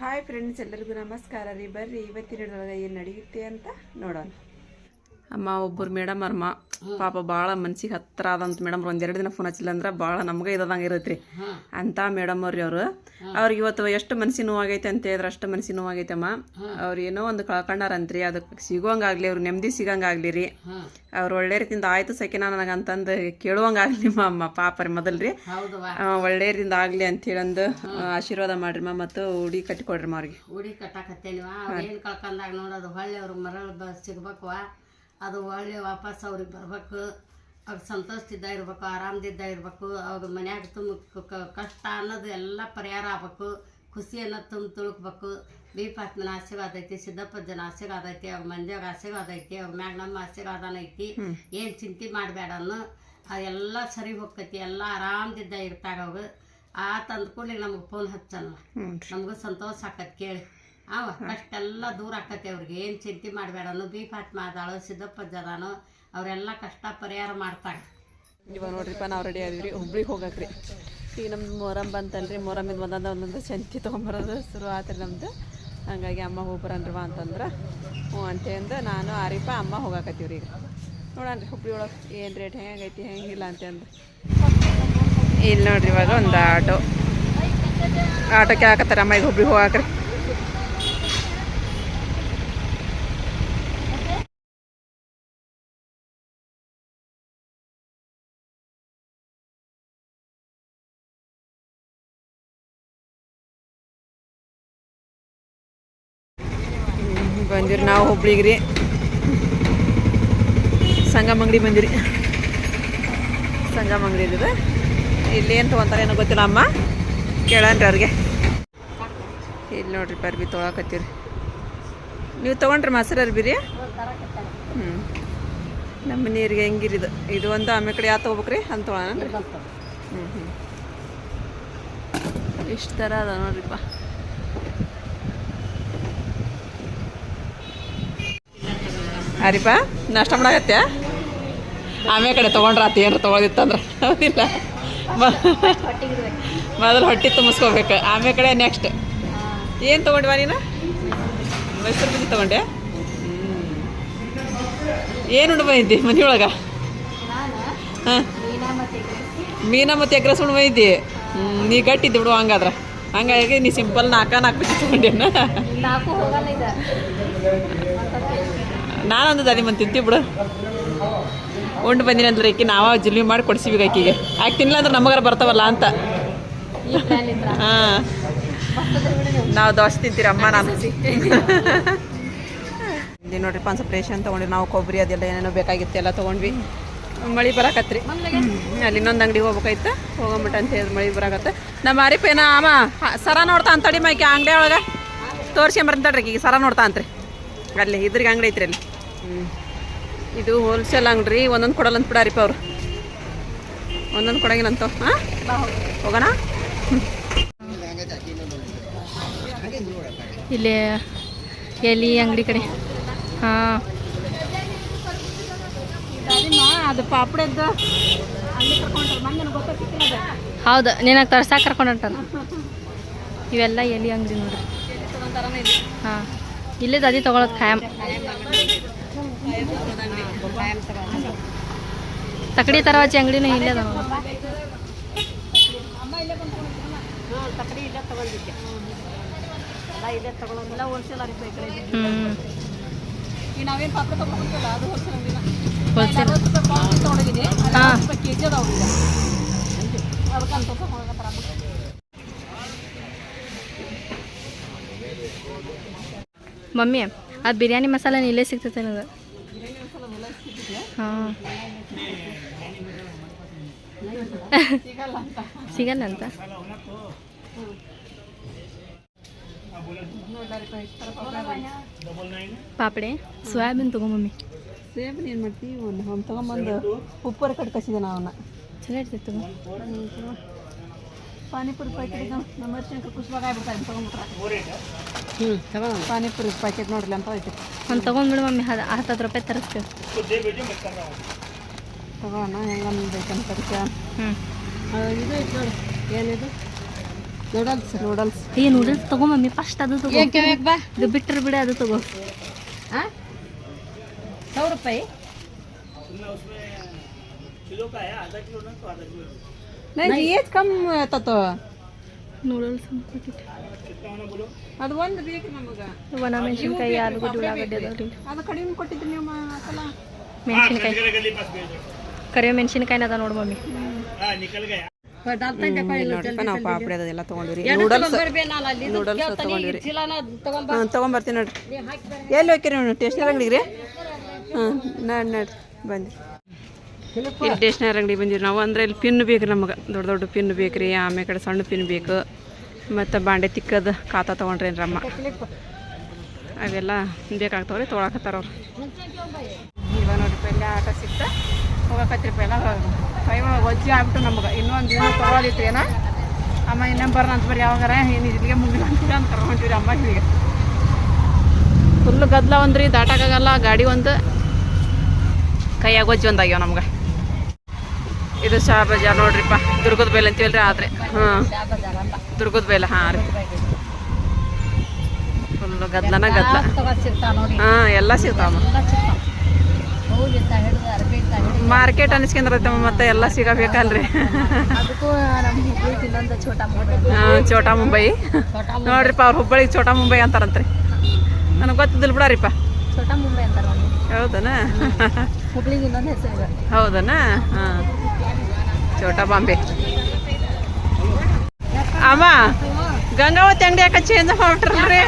Hi friends ಎಲ್ಲರಿಗೂ ನಮಸ್ಕಾರ ರೀ. ಬರ್ರಿ ಇವತ್ತಿನ ಏನು ನಡೆಯುತ್ತೆ ಅಂತ ನೋಡೋಣ. ಅಮ್ಮ, ಒಬ್ಬರು ಮೇಡಮ್ ಅರ್ಮ ಪಾಪ ಭಾಳ ಮನ್ಸಿಗೆ ಹತ್ರ ಆದಂತ ಮೇಡಮ್ ಒಂದೆರಡು ದಿನ ಫೋನ್ ಹಚ್ಚಿಲ್ಲ ಅಂದ್ರೆ ಭಾಳ ನಮ್ಗೆ ಇದಂಗೆ ಇರತ್ತೆ ರೀ ಅಂತ ಮೇಡಮ್ ಅವ್ರಿ ಅವರು. ಅವ್ರಿಗೆ ಇವತ್ತು ಎಷ್ಟು ಮನ್ಸಿನ ನೋವಾಗೈತೆ ಅಂತ ಹೇಳಿದ್ರೆ ಅಷ್ಟು ಮನ್ಸಿನ ನೋವಾಗೈತೆ ಅಮ್ಮ. ಅವ್ರು ಏನೋ ಒಂದು ಕಳ್ಕೊಂಡಾರಂತ್ರಿ ಅದಕ್ಕೆ ಸಿಗೋಂಗಾಗ್ಲಿ ಅವ್ರು ನೆಮ್ಮದಿ ಸಿಗಂಗಾಗ್ಲಿ ರೀ. ಅವ್ರು ಒಳ್ಳೆ ರೀತಿಯಿಂದ ಆಯ್ತು ಸಕಿನ ನನಗಂತಂದು ಕೇಳುವಂಗಾಗ್ಲಿ ನಿಮ್ಮ ಅಮ್ಮ ಪಾಪ ರೀ ಮೊದಲು ರೀ ಒಳ್ಳೆ ರೀತಿಯಿಂದ ಆಗಲಿ ಅಂತ ಹೇಳಂದು ಆಶೀರ್ವಾದ ಮಾಡ್ರಿ ಮಾ ಮತ್ತು ಉಡಿ ಕಟ್ಟಿಕೊಡ್ರಿ ಮಾ ಅವ್ರಿಗೆ. ಉಡಿ ಕಟ್ಟಾಕತ್ತೇನಿ ಏನು ಕಳ್ಕೊಂಡಾಗ ನೋಡೋದು ಹೊಳ್ಳೆ ಅವ್ರಿಗೆ ಮರಳು ಬ ಸಿಗ್ಬೇಕವ ಅದು ಒಳ್ಳೆ ವಾಪಸ್ ಅವ್ರಿಗೆ ಬರ್ಬೇಕು. ಅವ್ರಿಗೆ ಸಂತೋಷದಿಂದ ಇರ್ಬೇಕು ಆರಾಮದಿಂದ ಇರ್ಬೇಕು. ಅವ್ರ ಮನ್ಯಾಗ ತುಂಬ ಕಷ್ಟ ಅನ್ನೋದು ಎಲ್ಲ ಪರಿಹಾರ ಆಗ್ಬೇಕು. ಖುಷಿಯನ್ನು ತುಂಬ ತುಳುಕ್ಬೇಕು. ಬೀಪಾತ್ಮನ ಆಶೀರ್ವಾದ ಐತಿ ಸಿದ್ದಪ್ಪಜ್ಜನ ಆಶೀರ್ವಾದ ಐತಿ ಅವ್ರ ಮಂದಿಯಾಗ ಆಶೀರ್ವಾದ ಐತಿ ಅವ್ರ ಮ್ಯಾಗ ನಮ್ಮ ಆಶೀರ್ವಾದನ ಐತಿ. ಏನು ಚಿಂತೆ ಮಾಡಬೇಡ ಅನ್ನೋ. ಅದೆಲ್ಲ ಸರಿ ಹೋಗ್ತೈತಿ ಎಲ್ಲ ಆರಾಮದಿಂದ ಇರ್ತಾಗ ಅವು ಆ ತಂದ ಕೂಡಲೇ ನಮಗೆ ಫೋನ್ ಹಚ್ಚಲ್ಲ ನಮಗೂ ಸಂತೋಷ ಆಕತ್ ಕೇಳಿ. ಅವ ಕಷ್ಟೆಲ್ಲ ದೂರ ಆಕತಿ ಅವ್ರಿಗೆ. ಏನು ಚಿಂತೆ ಮಾಡಬೇಡನು, ಬಿ ಫಾತ್ಮ ಅದಾಳು ಸಿದ್ದಪ್ಪ ಅದಾನು ಅವರೆಲ್ಲ ಕಷ್ಟ ಪರಿಹಾರ ಮಾಡ್ತಾಳೆ. ಇವಾಗ ನೋಡ್ರಿಪ್ಪ, ನಾವು ರೆಡಿ ಆದಿವ್ರಿ ಹುಬ್ಳಿಗೆ ಹೋಗಕ್ರಿ. ಈಗ ನಮ್ದು ಮೊರಂ ಬಂತಲ್ರಿ ಮೊರಮಿಂದ ಒಂದೊಂದು ಒಂದೊಂದು ಸಂತಿ ತೊಗೊಂಬರೋದು ಶುರು ಆತ್ರಿ ನಮ್ದು. ಹಂಗಾಗಿ ಅಮ್ಮ ಹೋಗ್ಬರನ್ರವ ಅಂತಂದ್ರೆ, ಹ್ಞೂ ಅಂತಂದು ನಾನು, ಆರಿಪ್ಪ, ಅಮ್ಮ ಹೋಗಾಕತ್ತೀವ್ರಿ ಈಗ. ನೋಡನ್ರಿ, ಹುಬ್ಳಿ ಒಳಗೆ ಏನು ರೇಟ್ ಹೆಂಗೈತಿ ಹೆಂಗಿಲ್ಲ ಅಂತಂದು. ಇಲ್ಲಿ ನೋಡ್ರಿ ಇವಾಗ ಒಂದು ಆಟೋ. ಆಟೋಕ್ಕೆ ಹಾಕತ್ತಾರ ಅಮ್ಮ ಈಗ ಹುಬ್ಳಿ ಹೋಗಾಕ್ರಿ ಬಂದಿರಿ ನಾವು ಹುಬ್ಳಿಗೆ ರೀ ಸಂಗಮ ಅಂಗಡಿ ಬಂದಿರಿ. ಸಂಗಮಂಗಡಿ ಇದೆ ಇಲ್ಲಿ ಏನು ತೊಗೊಂತಾರೆ ಏನೋ ಗೊತ್ತಿಲ್ಲ ಅಮ್ಮ. ಕೇಳನ್ರಿ ಅವ್ರಿಗೆ. ಇಲ್ಲಿ ನೋಡ್ರಿ ಬರ್ಬಿ ತೊಗೊಳಕತ್ತೀರಿ ನೀವು ತೊಗೊಂಡ್ರಿ ಮೊಸರು ಅರ್ಬಿ ರೀ ಹ್ಞೂ ನಮ್ಮ ನೀರಿಗೆ ಹೆಂಗಿರಿದು ಇದು? ಒಂದು ಆಮೇಲೆ ಕಡೆ ಯಾವ ತೊಗೋಬೇಕ್ರಿ? ಅಂತ ತೊಗೊಳಣ ಹ್ಞೂ ಹ್ಞೂ ಇಷ್ಟು ಥರ ಅದ ನೋಡ್ರಿಪ್ಪ. ಅರಿಪ ನಾಷ್ಟ ಮಾಡಾಕತ್ಯ ಆಮೇಲೆ ಕಡೆ ತೊಗೊಂಡ್ರ ಆತ ಏನಾರ ತೊಗೊಳದಿತ್ತಂದ್ರೆ ಹೌದಿಲ್ಲ ಮೊದಲು ಹೊಟ್ಟೆ ತುಂಬಿಸ್ಕೋಬೇಕು. ಆಮೇಲೆ ಕಡೆ ನೆಕ್ಸ್ಟ್ ಏನು ತೊಗೊಂಡ್ವಾ ನೀನು? ಮೈಸೂರು ಬಜ್ಜಿ ತೊಗೊಂಡೆ ಏನು ಉಂಡು ಬಂದಿದ್ದಿ ಒಳಗೆ ಹಾಂ. ಮೀನ ಮತ್ತು ಎಗ್ರೆಸ್ ಉಂಡು ಬಂದಿದ್ದಿ? ನೀ ಗಟ್ಟಿದ್ದಿ ಬಿಡು ಹಂಗಾದ್ರೆ. ಹಂಗಾಗಿ ನೀ ಸಿಂಪಲ್ ನಾಲ್ಕ ನಾಲ್ಕು ಬಜ್ಜಿ ತೊಗೊಂಡೇನ ನಾನೊಂದು ದಾದಿ ಮಂದಿ ತಿಂತೀವಿ ಬಿಡು. ಉಂಡು ಬಂದಿನಿ ಅಂದ್ರೆ ಈಕಿ ನಾವ ಜಿಲ್ವಿ ಮಾಡಿ ಕೊಡ್ಸಿವಿ ಆಕಿಗೆ ಆಕೆ ತಿನ್ನಲ್ಲ ಅಂದ್ರೆ ನಮಗಾರ ಬರ್ತಾವಲ್ಲ ಅಂತ. ಹಾಂ. ನಾವು ದೋಸೆ ತಿಂತೀರಿ ಅಮ್ಮ ನಾನು. ಇಲ್ಲಿ ನೋಡ್ರಿ ಒಂದು ಸ್ವಲ್ಪ ರೇಷನ್ ತೊಗೊಂಡ್ರಿ ನಾವು ಕೊಬ್ಬರಿ ಅದೆಲ್ಲ ಏನೇನೋ ಬೇಕಾಗಿತ್ತು ಎಲ್ಲ ತೊಗೊಂಡ್ವಿ. ಮಳೆ ಬರಾಕತ್ರಿ. ಅಲ್ಲಿ ಇನ್ನೊಂದು ಅಂಗಡಿಗೆ ಹೋಗ್ಬೇಕಾಯ್ತು. ಹೋಗಂಬಿಟ್ಟ ಅಂತ ಹೇಳಿ ಮಳೆ ಬರಾಕತ್ತ. ನಮ್ಮ ಅರಿಪೇನ ಅಮ್ಮ? ಸರ ನೋಡ್ತಾ ಅಂತಡಿ ಮೈಕೆ ಅಂಗಡಿ ಒಳಗೆ ತೋರ್ಸ್ಕೊಂಬರ್ತಡ್ರಿ ಈಗ ಸರ ನೋಡ್ತಾ ಅಂತ್ರಿ. ಅಲ್ಲಿ ಇದ್ರಿಗೆ ಅಂಗಡಿ ಐತ್ರಿ ಅಲ್ಲಿ. ಇದು ಹೋಲ್ಸೇಲ್ ಅಂಗಡಿ ಒಂದೊಂದು ಕೊಡಲ್ಲ ಅಂತ ಬಿಡಾರಿಪ್ಪ ಅವ್ರು. ಒಂದೊಂದು ಕೊಡಂಗಿಲ್ಲ ಅಂತ ಹಾಂ? ಹೋಗೋಣ? ಇಲ್ಲಿ ಎಲ್ಲಿ ಅಂಗಡಿ ಕಡೆ. ಹಾಂ. ಅದು ಪಾಪಡದ್ದು ಹೌದು ನಿನಗೆ ತರ್ಸಾಕ ಕರ್ಕೊಂಡಂಟಲ್ಲ ಇವೆಲ್ಲ ಎಲ್ಲಿ ಅಂಗಡಿ ನೋಡ್ರಿ. ಹಾಂ. ಇಲ್ಲೇ ದಾದಿ ತೊಗೊಳೋದು ಖಾಯಂ. ತಕಡಿ ತರವಾಚಿ ಅಂಗಡಿನೂ ಇಲ್ಲೇ ಅದ ನೋಡು. ಹ್ಞೂ ಈಗ ನಾವೇನು ಪಾಪಡ ತೊಗೊಂಡಿಲ್ಲ ಅದು ಹೋಲ್ಸೇಲ್ ಅಂಗಡಿನ. ಹೋಲ್ಸೇಲ್. ತೊಗೊಂಡಿದ್ದೀನಿ ಹಾಂ. ಕೆ ಜಿ ಅದಾವ ಅದಕ್ಕಂತ ಮಮ್ಮಿ ಅದು ಬಿರಿಯಾನಿ ಮಸಾಲೆ ಇಲ್ಲೇ ಸಿಗ್ತೈತೆ ನನಗೆ ಹಾಂ ಸಿಗಲ್ಲ ಅಂತ ಪಾಪಡೆ ಸೋಯಾಬೀನ್ ತಗೋ ಮಮ್ಮಿ ಸೇಬ್ ಏನು ಮಾಡ್ತೀವಿ ಒಂದು ಒಂದು ತೊಗೊಂಬಂದು ಉಪ್ಪರ ಕಟ್ ಕಸಿದೆ ಅವನ್ನ ಚಲೋ ಇರ್ತೈತೆ ತಗೋ ಪಾನಿಪುರಿ ಪ್ಯಾಕೆಟ್ ನಮ್ಮ ಶಂಕರ್ ಖುಷಿವಾಗ ಆಗ್ಬಿಡ್ತಾರೆ ತೊಗೊಂಬಿಟ್ರೆ ಹ್ಞೂ ತಗೋ ಪಾನಿಪುರಿ ಪ್ಯಾಕೆಟ್ ನೋಡ್ರಿ ಅಂತ ಐತಿ ಒಂದು ತೊಗೊಂಡ್ಬಿಡು ಮಮ್ಮಿ ಹತ್ತು ಹತ್ತತ್ತು ರೂಪಾಯಿ ತರಿಸ್ತೇವೆ ತಗೋಣ ಹೆಂಗಂದು ಬೇಕಂತ ಅದಕ್ಕೆ ಹ್ಞೂ ಇದು ಐತೆ ನೋಡಿ ಏನಿದು ನೂಡಲ್ಸ್ ನೂಡಲ್ಸ್ ಏ ನೂಡಲ್ಸ್ ತಗೋ ಮಮ್ಮಿ ಫಸ್ಟ್ ಅದು ತಗೋ ಬಾ ಇದು ಬಿಟ್ಟರೆ ಬಿಡಿ ಅದು ತಗೋ ಹಾಂ सौ रुपये नहीं ये कम था तो ನೂಡಲ್ಸ್ ಅದು ಒಂದು ಬೇಕು ನಮಗೆ. ಒಣ ಮೆಣಸಿನ್ಕಾಯಿ ಆಲೂಗಡ್ಡೆ ಉಳ್ಳಾಗಡ್ಡೆ ಅದಾವ್ರಿ. ಅದು ಕಡಿಮೆ ಕೊಟ್ಟಿದ್ರಿ ನೀವು ಮೆಣಸಿನ್ಕಾಯಿ. ಮೆಣಸಿನ್ಕಾಯಿನ ಅದ ನೋಡು ಮಮ್ಮಿ. ನಾವು ಪಾಪಡಿ ಅದೆಲ್ಲ ತೊಗೊಂಡಿವ್ರಿ. Noodles noodles ತೊಗೊಂಡಿವ್ರಿ. ಹಾಂ ತೊಗೊಂಬರ್ತೀನಿ ನೋಡ್ರಿ. ಎಲ್ಲಿ ಹೋಗ್ತೀರಿ ಟೇಸ್ಟ್ ಅಂಗಡಿಗೆ ರೀ ಹಾಂ ನಡ್ ನಡ್ರಿ ಬಂದ್ರಿ ಇಲ್ಲಿ ಸ್ಟೇಷನರಿ ಅಂಗಡಿ ಬಂದಿವಿ ನಾವು? ಅಂದ್ರೆ ಇಲ್ಲಿ ಪಿನ್ ಬೇಕು ನಮಗೆ. ದೊಡ್ಡ ದೊಡ್ಡ ಪಿನ್ ಬೇಕು ರೀ. ಆಮೇಲೆ ಕಡೆ ಸಣ್ಣ ಪಿನ್ ಬೇಕು. ಮತ್ತು ಬಾಂಡೆ ತಿಕ್ಕದ ಖಾತಾ ತೊಗೊಂಡ್ರಿ ರಮ್ಮ ಅವೆಲ್ಲ ಬೇಕಾಗ್ತಾವ್ರಿ ತೊಗೊಳಕತ್ತಾರ ಅವ್ರು. ಇವಾಗ ನೋಡ್ರಿಪ್ಪ ಇಲ್ಲಿ ಆಟ ಸಿಕ್ತ. ಹೋಗಕತ್ರಿಪ್ಪ ಎಲ್ಲ ಕೈ ಒಳಗೆ ಒಜ್ಜಿ ಆಗ್ಬಿಟ್ಟು ನಮ್ಗೆ. ಇನ್ನೊಂದು ದಿನ ತೊಗೊಳಿತ್ತು ಏನ? ಅಮ್ಮ ಇನ್ನೊಂದು ಬರೋಣ ಅಂತ ಬರೀ ಯಾವಾಗಾರ. ಏನು ಇಲ್ಲಿಗೆ ಮುಗಿಲ್ಲ ಅಂತೀರ ಅಂತ ಕರ್ಕೊಂತೀವಿ ಅಮ್ಮ ಇಲ್ಲಿಗೆ. ಫುಲ್ ಗದ್ದಲ ಒಂದ್ರಿ ದಾಟಕ್ಕಾಗಲ್ಲ ಗಾಡಿ ಒಂದು. ಕೈಯಾಗ ಒಜ್ಜಿ ಒಂದಾಗ್ಯಾವ ನಮ್ಗೆ. ಇದು ಶಾ ಬಜಾರ್ ನೋಡ್ರಿಪ್ಪ ದುರ್ಗದ ಬೇಲೆ ಅಂತೀವಲ್ರಿ ಆದ್ರೆ. ಹಾಂ. ದುರ್ಗದ ಬೇಲೆ ಹಾಂ ರೀ. ಫುಲ್ ಗದ್ಲನ ಗದ್ಲ. ಹಾಂ ಎಲ್ಲ ಸಿಗ್ತಾವ ಮಾರ್ಕೆಟ್ ಅನಿಸ್ಕೊಂಡ್ರೈತೆ ಮತ್ತೆ ಎಲ್ಲ ಸಿಗಬೇಕಲ್ರಿ. ಛೋಟಾ ಹಾ, ಚೋಟಾ ಮುಂಬೈ ನೋಡ್ರಿಪ್ಪ ಅವ್ರ ಹುಬ್ಬಳ್ಳಿ ಚೋಟಾ ಮುಂಬೈ ಅಂತಾರಂತ್ರಿ. ನನಗೆ ಗೊತ್ತಿದ್ದಿಲ್ಲ ಬಿಡಾರಿಪ್ಪ. ಹೌದನಾ? ಹೌದನ? ಹಾಂ. ಚೋಟಾ ಬಾಂಬೆ. ಅಮ್ಮ ಗಂಗಾವತಿ ಅಂಗಡಿ ಯಾಕೆ ಚೇಂಜ್ ಮಾಡ್ಬಿಟ್ರಲ್ರಿ?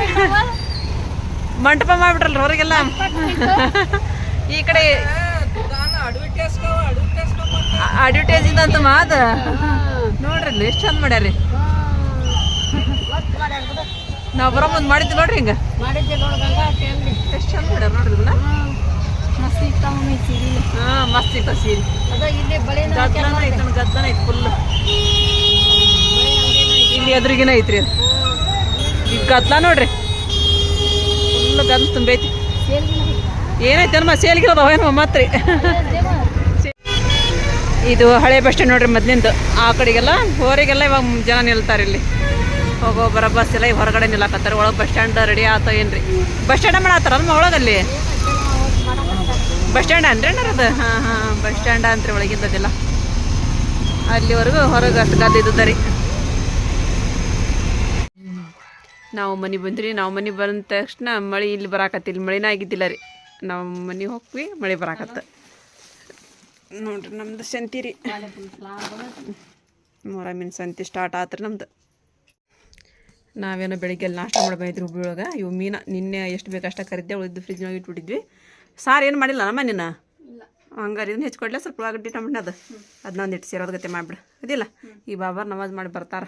ಮಂಟಪ ಮಾಡ್ಬಿಟ್ರಲ್ರಿ ಹೊರಗೆಲ್ಲ? ಈ ಕಡೆ ಅಡ್ವರ್ಟೈಸಿಂಗ್ ಅಂತ ಮಾದ ನೋಡ್ರಿ ಎಷ್ಟು ಚಂದ ಮಾಡ್ಯಾರಿ ನಾವು ಬರೋ ಮುಂದೆ ಮಾಡಿದ್ವಿ ನೋಡ್ರಿ ಹಿಂಗ. ಎಷ್ಟು ಚಂದ ಮಾಡ್ಯಾರ ನೋಡ್ರಿ ಇದನ್ನ ಮಸ್ತ್ ಸಿಗ್ತಾವ ಮಮ್ಮಿ ಸೀರೆ. ಹಾ ಮಸ್ತ್ ಸಿಗ್ತಾವ ಸೀರೆ. ಅದ ಇಲ್ಲಿ ಬಳಿನ ಗದ್ದನ ಐತಿ ನೋಡಿ ಗದ್ದನ ಐತಿ ಫುಲ್ ಇಲ್ಲಿ ಎದುರಿಗಿನ ಐತ್ರಿ. ಈಗ ಗದ್ದಲ ನೋಡ್ರಿ. ಫುಲ್ ಗದ್ದಲ ತುಂಬೈತಿ. ಏನೈತೆ ಅನ್ಮ ಸೇಲ್ಗಿರೋದು ಅವೇನೋ ಮತ್ರಿ. ಇದು ಹಳೆ ಬಸ್ ಸ್ಟ್ಯಾಂಡ್ ನೋಡ್ರಿ ಮೊದ್ಲಿಂದು. ಆ ಕಡೆಗೆಲ್ಲ ಹೋರಿಗೆಲ್ಲ ಇವಾಗ ಜನ ನಿಲ್ತಾರೆ ಇಲ್ಲಿ. ಹೋಗೋ ಬರೋ ಬಸ್ ಎಲ್ಲ ಈಗ ಹೊರಗಡೆ ನಿಲ್ಲಕತ್ತಾರೆ. ಒಳಗೆ ಬಸ್ ಸ್ಟ್ಯಾಂಡ್ ರೆಡಿ ಆತ ಏನ್ರಿ. ಬಸ್ ಸ್ಟ್ಯಾಂಡ್ ಮಾಡತ್ತಾರ ಅಲ್ಮ ಒಳಗಲ್ಲಿ? ಬಸ್ ಸ್ಟ್ಯಾಂಡ್ ಅನ್ರಿ ಅದು? ಹಾಂ ಹಾಂ ಬಸ್ ಸ್ಟ್ಯಾಂಡ್ ಅಂತ್ರಿ ಒಳಗಿಂದದಿಲ್ಲ ಅಲ್ಲಿವರೆಗೂ ಹೊರಗೆ ಅಷ್ಟು ರೀ ನಾವು ಮನೆ ಬಂದ್ರಿ ನಾವು ಮನೆ ಬಂದ ತಕ್ಷಣ ಮಳೆ ಇಲ್ಲಿ ಬರಾಕತ್ತಿಲ್ಲ ಮಳೆನೇ ಆಗಿದ್ದಿಲ್ಲ ರೀ. ನಾವು ಮನೆ ಹೋಗ್ವಿ ಮಳೆ ಬರಾಕತ್ತ. ನೋಡ್ರಿ ನಮ್ದು ಸಂತಿ ರೀ. ಮೊರಮಿನ ಸಂತಿ ಸ್ಟಾರ್ಟ್ ಆತ್ರಿ ನಮ್ದು. ನಾವೇನೋ ಬೆಳಿಗ್ಗೆ ಲಾಸ್ಟ್ ನಾಷ್ಟ ಮಾಡಿ ಬಂದಿದ್ರಿ ಹುಬ್ಳಿ ಒಳಗೆ. ಇವು ಮೀನ ನಿನ್ನೆ ಎಷ್ಟು ಬೇಕಷ್ಟ ಅಷ್ಟ ಕರಿದ್ದೆ ಉಳಿದು ಫ್ರಿಜ್ನಾಗ ಇಟ್ಬಿಟ್ಟಿದ್ವಿ. ಸಾರು ಏನು ಮಾಡಿಲ್ಲ ನಮ್ಮ ನಿನ್ನ ಹಂಗಾರೆ ಇದನ್ನ ಹೆಚ್ಕೊಡ್ಲೆ ಸ್ವಲ್ಪ ಉಳ್ಳಾಗಡ್ಡಿ ಟಮಟೆ ಅದು ಅದನ್ನೊಂದು ಇಟ್ಟು ಸೇರೋದು ಗತೆ ಮಾಡಿಬಿಡು. ಅದಿಲ್ಲ ಈ ಬಾಬಾರ್ ನಮಾಜ್ ಮಾಡಿ ಬರ್ತಾರ.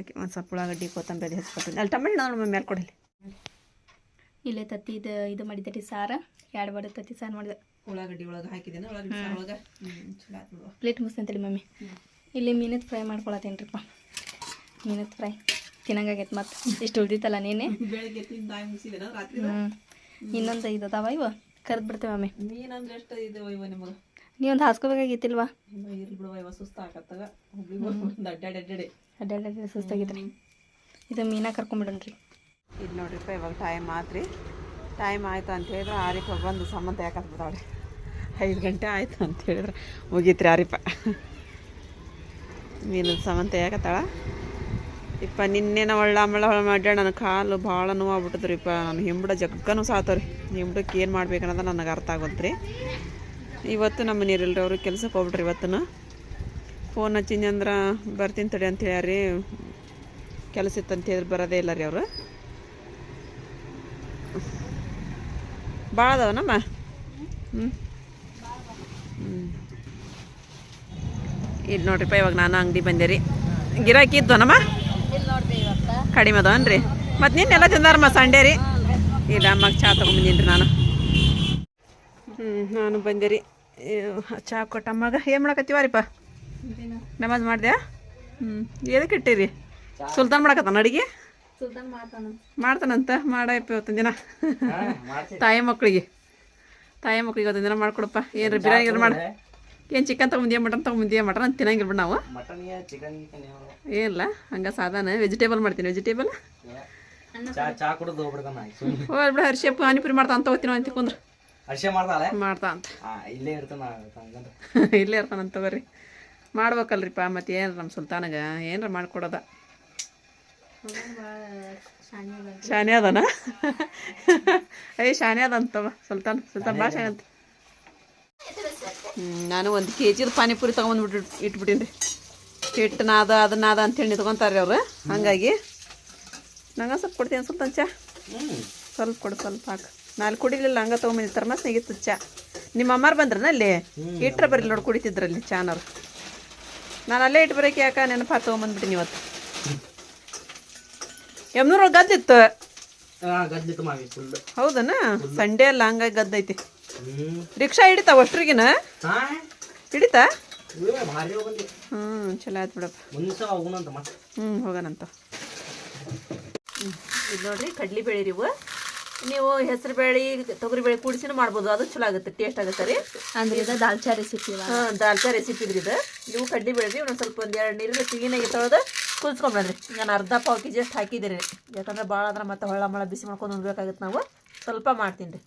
ಓಕೆ ಒಂದು ಸ್ವಲ್ಪ ಉಳ್ಳಾಗಡ್ಡಿ ಕೊತ್ತಂಬರಿ ಹೆಚ್ಕೊತೀನಿ ಅಲ್ಲಿ ಟಮಟೆ ನೋಡಿ ಮೇಲೆ ಕೊಡಲಿ. ಇಲ್ಲೇ ತತ್ತಿ ಇದು ಇದು ಮಾಡಿದ್ದೆ ರೀ ಸಾರ ಎರಡು ಬಡ ತತ್ತಿ ಸಾರು ಮಾಡಿದೆ. ಉಳ್ಳಾಗಡ್ಡಿ ಒಳಗೆ ಹಾಕಿದ್ದೇನೆ ಒಳಗೆ ಪ್ಲೇಟ್ ಮುಗಿಸ್ತಂತೇಳಿ ಮಮ್ಮಿ. ಇಲ್ಲಿ ಮೀನದ ಫ್ರೈ ಮಾಡ್ಕೊಳತ್ತೇನ್ರಿಪ್ಪ. ಮೀನದ ಫ್ರೈ. ತಿನ್ನಂಗಾಗೈತೆ ಮತ್ತೆ. ಇಷ್ಟು ಉಳ್ದಿತ್ತಲ್ಲ ನೀನೆ? ಬೆಳಗ್ಗೆ ತಿಂದು ತಾಯಿ ಮುಗಿಸಿದ್ದೇನೆ ರಾತ್ರಿ ಹ್ಞೂ ಇನ್ನೊಂದು ಐದು ಅದಾವ ಇವ? ಕರೆದು ಬಿಡ್ತೇವೆ ಮಮ್ಮಿ ಅಂದ್ರೆ ಎಷ್ಟು ಇದು ಇವ ನಿಮಗೆ? ನೀವೊಂದು ಹಾಸ್ಕೋಬೇಕಾಗಿತ್ತಿಲ್ವಾ ಇರ್ಲಿ ಬಿಡುವ ಇವ ಸುಸ್ತು ಆಕತ್ತಾಗ ಹುಬ್ಳಿಗೆ ಅಡ್ಡಾಡಿ ಅಡ್ಡಾಡಿ ಸುಸ್ತಾಗಿದ್ರಿ ಇದು ಮೀನಾ ಕರ್ಕೊಂಬಿಡನ್ರಿ ಇದು ನೋಡ್ರಿಪ್ಪ ಇವಾಗ ಟೈಮ್ ಆತ್ರಿ. ಟೈಮ್ ಆಯ್ತು ಅಂತ ಹೇಳಿದ್ರೆ ಆರಿಪ ಬಂದು ಸಂಬಂಧ ಯಾಕಂತ ಬಿಡಾಳೆ ಐದು ಗಂಟೆ ಆಯ್ತು ಅಂತ ಹೇಳಿದ್ರೆ ಮುಗೀತ್ರಿ ಆರಿಪ್ಪ ಮೀನದ ಸಂಬಂಧ ಯಾಕತ್ತಾಳ? ಇಪ್ಪ, ನಿನ್ನೆ ನಾವು ಒಳ್ಳ ಮಳ್ಳ ಹೊಳ ಮಾಡ್ಯಾಣ ನನ್ನ ಕಾಲು ಭಾಳ ನೋವಾಗ್ಬಿಟ್ಟದ್ರಿ ಇಪ್ಪ. ನಾನು ಹಿಂಬಡ ಜಗ್ಗನೂ ಸಾತವ್ರಿ. ಹಿಂಬಡಕ್ಕೆ ಏನು ಮಾಡ್ಬೇಕನ್ನೋದು ನನಗೆ ಅರ್ಥ ಆಗೋತ್ರಿ. ಇವತ್ತು ನಮ್ಮ ಮನೆಯವ್ರಿ ಅವರು ಕೆಲ್ಸಕ್ಕೆ ಹೋಗ್ಬಿಟ್ರಿ ಇವತ್ತು ಫೋನ್ ಹಚ್ಚಿನಿ ಅಂದ್ರೆ ಬರ್ತೀನಿ ತಡಿ ಅಂತ ಹೇಳ್ಯಾರಿ. ಕೆಲಸ ಇತ್ತು ಅಂತ ಹೇಳಿ ಬರೋದೇ ಇಲ್ಲ ರೀ ಅವರು. ಭಾಳ ಅದಾವನಮ್ಮ ಹ್ಞೂ ಹ್ಞೂ ಇಲ್ಲಿ ನೋಡ್ರಿಪ್ಪ, ಇವಾಗ ನಾನು ಅಂಗಡಿ ಬಂದೆ ರೀ. ಗಿರಾಕಿ ಇದ್ವನಮ್ಮ ಕಡಿಮೆ ಅದಾವನ್ರಿ ಮತ್ತು ನಿನ್ನೆಲ್ಲ ತಿಂದಾರಮ್ಮ ಸಂಡೆ ರೀ? ಇಲ್ಲ ಅಮ್ಮಗೆ ಚಹಾ ತೊಗೊಂಬಂದೀನಿ ರೀ ನಾನು. ಹ್ಞೂ ನಾನು ಬಂದೆ ರೀ ಚಹಾ ಕೊಟ್ಟಮ್ಮಗೆ ಏನು ಮಾಡಕತ್ತೀವಾರಿಪ್ಪ ನಮಾಜ್ ಮಾಡಿದೆ ಹ್ಞೂ ಎದಕ್ಕೆ ಇಟ್ಟಿರಿ? ಸುಲ್ತಾನ್ ಮಾಡಕತ್ತಾನ ಅಡಿಗೆ? ಸುಲ್ತಾನ್ ಮಾಡ್ತಾನ. ಮಾಡ್ತಾನಂತ? ಮಾಡಪ್ಪ ಇವತ್ತಿನ ದಿನ. ತಾಯಿ ಮಕ್ಕಳಿಗೆ ತಾಯಿ ಮಕ್ಕಳಿಗೆ ಇವತ್ತಿನ ದಿನ ಮಾಡ್ಕೊಡಪ್ಪ. ಏನ್ರಿ ಬಿರಿಯಾನಿ ಮಾಡಿ ಏನು ಚಿಕನ್ ತೊಗೊಂಬಂದಿಯ ಮಟನ್ ತೊಗೊಂಬಂದಿಯ ಮಟನ್ ಅಂತ ತಿನ್ನಂಗಿಲ್ಲ ಬಿಡ ನಾವು. ಏನಿಲ್ಲ ಹಂಗೆ ಸಾಧಾರಣ ವೆಜಿಟೇಬಲ್ ಮಾಡ್ತೀನಿ ವೆಜಿಟೇಬಲ್ ಚಾ ಚಾ ಕುಡಿದು ಹೋಗ್ಬಿಡ್ತಾನ ಸುಮ್ಮನೆ ಹೋಗ್ಲಿ ಬಿಡ ಹರ್ಷಿ ಪಾನಿಪುರಿ ಮಾಡ್ತಾ ಅಂತ ಹೋಗ್ತೀನಿ ಅಂತ ಕುಂದ್ರ. ಮಾಡ್ತಾ ಅಂತ. ಇಲ್ಲೇ ಇಲ್ಲೇ ಇರ್ತಾನಂತ ಬರ್ರಿ ಮಾಡ್ಬೇಕಲ್ರಿಪ್ಪ ಮತ್ತೆ ಏನ್ರ ನಮ್ಮ ಸುಲ್ತಾನಗ? ಏನಾರ ಮಾಡ್ಕೊಡೋದ? ಶಾನೆ ಅದನ. ಅಯ್ಯ ಶಾನೆ ಅದಂತವ ಸುಲ್ತಾನ್ ಸುಲ್ತಾನ್ ಭಾಳ ಶಾನೆ ಅಂತ. ನಾನು ಒಂದು ಕೆ ಜಿದು ಪಾನಿಪುರಿ ತೊಗೊಂಡ್ಬಿಟ್ಟು ಇಟ್ಬಿಟ್ಟೀನಿ ರೀ ಹಿಟ್ಟು ನಾದ ಅದನ್ನ ನಾದ ಅಂತೇಳಿ ನಿಂತ್ಕೊಂತಾರೆ ಅವ್ರು. ಹಾಗಾಗಿ ನಂಗೆ ಸ್ವಲ್ಪ ಕೊಡ್ತೀನಿ ಸ್ವಲ್ಪ ಚಾ ಸ್ವಲ್ಪ ಕೊಡು ಸ್ವಲ್ಪ ಹಾಕು. ನಾಲ್ಕು ಕುಡಿಲಿಲ್ಲ ಹಂಗೆ ತೊಗೊಂಬಂದು ಮತ್ತೆ ನೆಗಿತ್ತು ಚಾ. ನಿಮ್ಮ ಅಮ್ಮಾರು ಬಂದ್ರನ ಅಲ್ಲಿ? ಇಟ್ಟರೆ ಬರಲಿ ನೋಡಿ ಕುಡಿತಿದ್ರಲ್ಲಿ ಚಾನವ್ರು. ನಾನು ಅಲ್ಲೇ ಇಟ್ಟು ಬರೋಕೆ ಯಾಕೆ ನೆನಪು ತೊಗೊಂಬಂದ್ಬಿಟ್ಟಿನಿ ಇವತ್ತು. ಯಮ್ನೂರ ಗದ್ದಿತ್ತು? ಹೌದನಾ? ಸಂಡೇ ಅಲ್ಲ ಹಂಗಾಗಿ ಗದ್ದೈತಿ. ರಿಕ್ಷಾ ಹಿಡಿತಾವ ಅಷ್ಟ್ರಿಗಿನ? ಹಿಡಿತಾ? ಹ್ಮ್ ಹ್ಞೂ ಚಲೋ ಆಯ್ತು ಬಿಡಪ್ಪ. ಹ್ಮ್ ಹೋಗೋಣಂತ ಮತ್ತೆ. ಹ್ಞೂ ಹೋಗೋಣಂತ. ಇದು ನೋಡ್ರಿ ಕಡ್ಲಿ ಬೇಳೆ ರೀ ಇವು. ನೀವು ಹೆಸರು ಬೇಳೆ ತೊಗರಿ ಬೇಳೆ ಕೂಡಿಸಿನೂ ಮಾಡ್ಬೋದು. ಅದು ಚಲೋ ಆಗುತ್ತೆ ಟೇಸ್ಟ್ ಆಗುತ್ತೆ ರೀ. ಅಂದ್ರೆ ಇದು ದಾಲ್ಚಾ ರೆಸಿಪಿ ಹಾ ದಾಲ್ಚಾ ರೆಸಿಪಿ ಇದ್ರಿ ಇದು. ನೀವು ಕಡ್ಲಿ ಬೇಳೆ ಒಂದು ಸ್ವಲ್ಪ ಒಂದು ಎರಡು ನೀರಿನ ಕ್ಲೀನಾಗಿ ತೊಳೆದು ಕುದಿಸ್ಕೊಂಬಂದ್ರಿ ನಾನು ಅರ್ಧ ಪಾವ್ ಕೆ ಜಿ ಅಷ್ಟು ಹಾಕಿದ್ದೀರಿ. ಯಾಕಂದ್ರೆ ಭಾಳ ಅಂದ್ರೆ ಮತ್ತೆ ಹೊಳ್ಳ ಮಳ ಬಿಸಿ ಮಾಡ್ಕೊಂಡು ಉಣ್ಬೇಕಾಗುತ್ತೆ ನಾವು. ಸ್ವಲ್ಪ ಮಾಡ್ತೀನಿ ರೀ.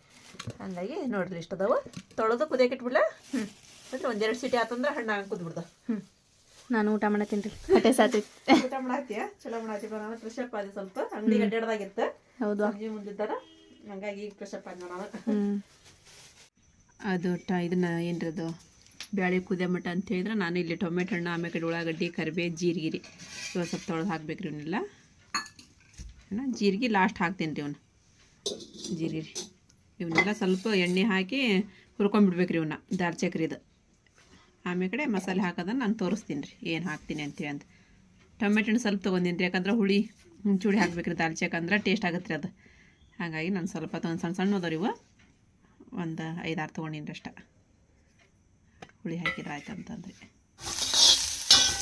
ಹಂಗಾಗಿ ನೋಡ್ರಿ ಇಷ್ಟ ಅದಾವ. ತೊಳೆದು ಕುದಿಯಕ್ಕೆ ಇಟ್ಬಿಡ್ಲ? ಹ್ಞೂ ಅಂದ್ರೆ ಒಂದೆರಡು ಸೀಟಿ ಆತಂದ್ರೆ ಹಣ್ಣಾಗ ಕುದ್ಬಿಡ್ದ. ಹ್ಞೂ ನಾನು ಊಟ ಮಾಡತ್ತೀನಿ ರೀ. ಹೊಟ್ಟೆ ಊಟ ಮಾಡಾತಿಯ? ಚಲೋ ಮಾಡಾತಿ ನಾನು ಫ್ರೆಶ್ ಅಪ್ ಆದ ಸ್ವಲ್ಪ. ಅಂಗಡಿ ಅಡ್ಡಾಡ್ದಾಗಿತ್ತ ಹೌದು. ಸಂಜೆ ಮುಂದಿದ್ದಾರ. ಹಂಗಾಗಿ ಈಗ ಫ್ರೆಶ್ ಅಪ್ ಆದ ನಾನು. ಅದು ಟ ಇದನ್ನ ಏನ್ರದು ಅದು? ಬ್ಯಾಳೆ ಕುದಿಯ ಮಟ್ಟ ಅಂತ ಹೇಳಿದ್ರೆ ನಾನು ಇಲ್ಲಿ ಟೊಮೆಟೊ ಹಣ್ಣು ಆಮೇಲೆ ಉಳ್ಳಾಗಡ್ಡಿ ಕರಿಬೇವು ಜೀರಿಗೆ ರೀ ಇವಾಗ ಸ್ವಲ್ಪ ತೊಳೆದು ಹಾಕ್ಬೇಕು ರೀ ಇವನ್ನೆಲ್ಲ. ಏನ ಜೀರಿಗೆ ಲಾಸ್ಟ್ ಹಾಕ್ತೀನಿ ರೀ ಇವನು. ಜೀರಿಗೆ. ರೀ ಇವನ್ನೆಲ್ಲ ಸ್ವಲ್ಪ ಎಣ್ಣೆ ಹಾಕಿ ಹುರ್ಕೊಂಡ್ಬಿಡ್ಬೇಕ್ರಿ ಇವನ್ನ ದಾಲ್ ಇದು ಆಮೇಲೆ ಕಡೆ ಮಸಾಲೆ ಹಾಕೋದನ್ನ ನಾನು ತೋರಿಸ್ತೀನಿ ರೀ ಏನು ಹಾಕ್ತೀನಿ ಅಂತೇಳಿ ಅಂತ. ಟೊಮೆಟೊ ಸ್ವಲ್ಪ ತೊಗೊಂಡಿನಿ ರೀ ಯಾಕಂದ್ರೆ ಹುಳಿ ಚೂಡಿ ಹಾಕ್ಬೇಕು ರೀ ದಾಲ್ ಚಕ್ ಅಂದ್ರೆ ಟೇಸ್ಟ್ ಆಗುತ್ತೆ ರೀ ಅದು. ಹಾಗಾಗಿ ನಾನು ಸ್ವಲ್ಪ ತೊಗೊಂಡು ಸಣ್ಣ ಸಣ್ಣ ಅದಾವ ಇವು. ಒಂದು ಐದಾರು ತೊಗೊಂಡಿನಿ ಅಷ್ಟ. ಹುಳಿ ಹಾಕಿದ್ರೆ ಆಯ್ತು ಅಂತಂದ್ರೆ.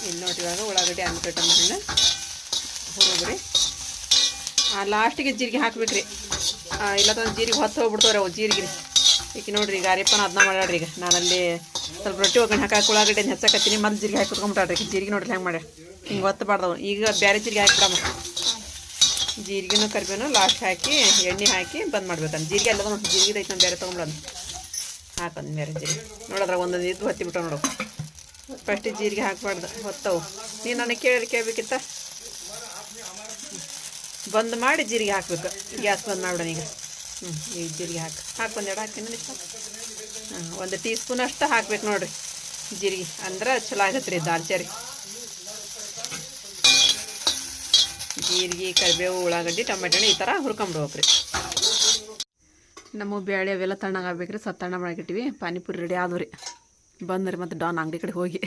ಇನ್ನು ನೋಡ್ರಿ ಇವಾಗ ಉಳ್ಳಾಗಡ್ಡಿ ಆಮೇಲೆ ಹುರಿದ್ರಿ ಹುರುಗ್ರಿ ಲಾಸ್ಟಿಗೆ ಜೀರಿಗೆ ಹಾಕ್ಬೇಕ್ರಿ. ಇಲ್ಲ ತಂದು ಜೀರಿಗೆ ಹೊತ್ತು ಹೋಗ್ಬಿಡ್ತವ್ರೆ ಅವು ಜೀರಿಗೆ ಈಗ ನೋಡ್ರಿ ಈಗ ಅರಿಪ್ಪನ ಅದನ್ನ ಮಾಡ್ಯಾಡ್ರಿ ಈಗ. ನಾನಲ್ಲಿ ಸ್ವಲ್ಪ ರೊಟ್ಟಿ ಒಗ್ಗರಣೆ ಹಾಕಿ ಉಳ್ಳಾಗಡ್ಡಿ ಹೆಚ್ಚಾಕತ್ತೀನಿ, ಮತ್ತೆ ಜೀರಿಗೆ ಹಾಕಿ ಕುತ್ಕೊಂಡ್ಬಿಟ್ಟಾಡ್ರಿ ಜೀರಿಗೆ ನೋಡ್ರಿ ಹೆಂಗೆ ಮಾಡ್ಯಾರ ಹಿಂಗೆ ಒತ್ತಬಾರ್ದವು ಈಗ ಬೇರೆ ಜೀರಿಗೆ ಹಾಕಿಬಿಡಮ್ಮ. ಜೀರಿಗೆನೂ ಕರಿಬೇನು ಲಾಸ್ಟ್ ಹಾಕಿ, ಎಣ್ಣೆ ಹಾಕಿ ಬಂದ್ ಮಾಡ್ಬೇಕಂತ ಜೀರಿಗೆ ಅಲ್ಲದ ಒಂದು ಜೀರಿಗೆ ಐತೆ ಬೇರೆ ತೊಗೊಂಬಿಡೋದು ಹಾಕಂದು ಬೇರೆ ಜೀರಿಗೆ. ನೋಡಿದ್ರೆ ಒಂದೊಂದು ಇದು ಹೊತ್ತಿ ಬಿಟ್ಟು ನೋಡು. ಫಸ್ಟ್ ಜೀರಿಗೆ ಹಾಕ್ಬಾರ್ದು. ಹೊತ್ತವು ನೀನು ನನಗೆ ಕೇಳಿ ಕೇಳಬೇಕಿತ್ತ? ಬಂದ್ ಮಾಡಿ ಜೀರಿಗೆ ಹಾಕ್ಬೇಕು. ಗ್ಯಾಸ್ ಬಂದ್ ಮಾಡ್ಬಿಡೋಣ ಈಗ. ಹ್ಞೂ ಈಗ ಜೀರಿಗೆ ಹಾಕಿ. ಹಾಕಿ ಒಂದೆರಡು ಇಷ್ಟ ಹಾಂ ಒಂದು ಟೀ ಸ್ಪೂನ್ ಅಷ್ಟು ಹಾಕ್ಬೇಕು ನೋಡ್ರಿ. ಜೀರಿಗೆ ಅಂದ್ರೆ ಚಲೋ ಆಗತ್ತೆ ರೀ ದಾಲ್ಚಾರಿ ಜೀರಿಗೆ, ಕರಿಬೇವು, ಉಳ್ಳಾಗಡ್ಡಿ ಟೊಮೆಟೊ ಈ ಥರ ಹುರ್ಕೊಂಬಿಡ್ಬೇಕ್ರಿ. ನಮ್ಮ ಬೇಳೆ ಅವೆಲ್ಲ ತಣ್ಣಗೆ ಆಗ್ಬೇಕ್ರಿ ಸ್ವಲ್ಪ ತಣ್ಣ ಪಾನಿಪುರಿ ರೆಡಿ ಆದವು ರೀ ಬಂದ್ರಿ ಮತ್ತು ಡಾನ್ ಅಂಗಡಿ ಕಡೆ ಹೋಗಿ.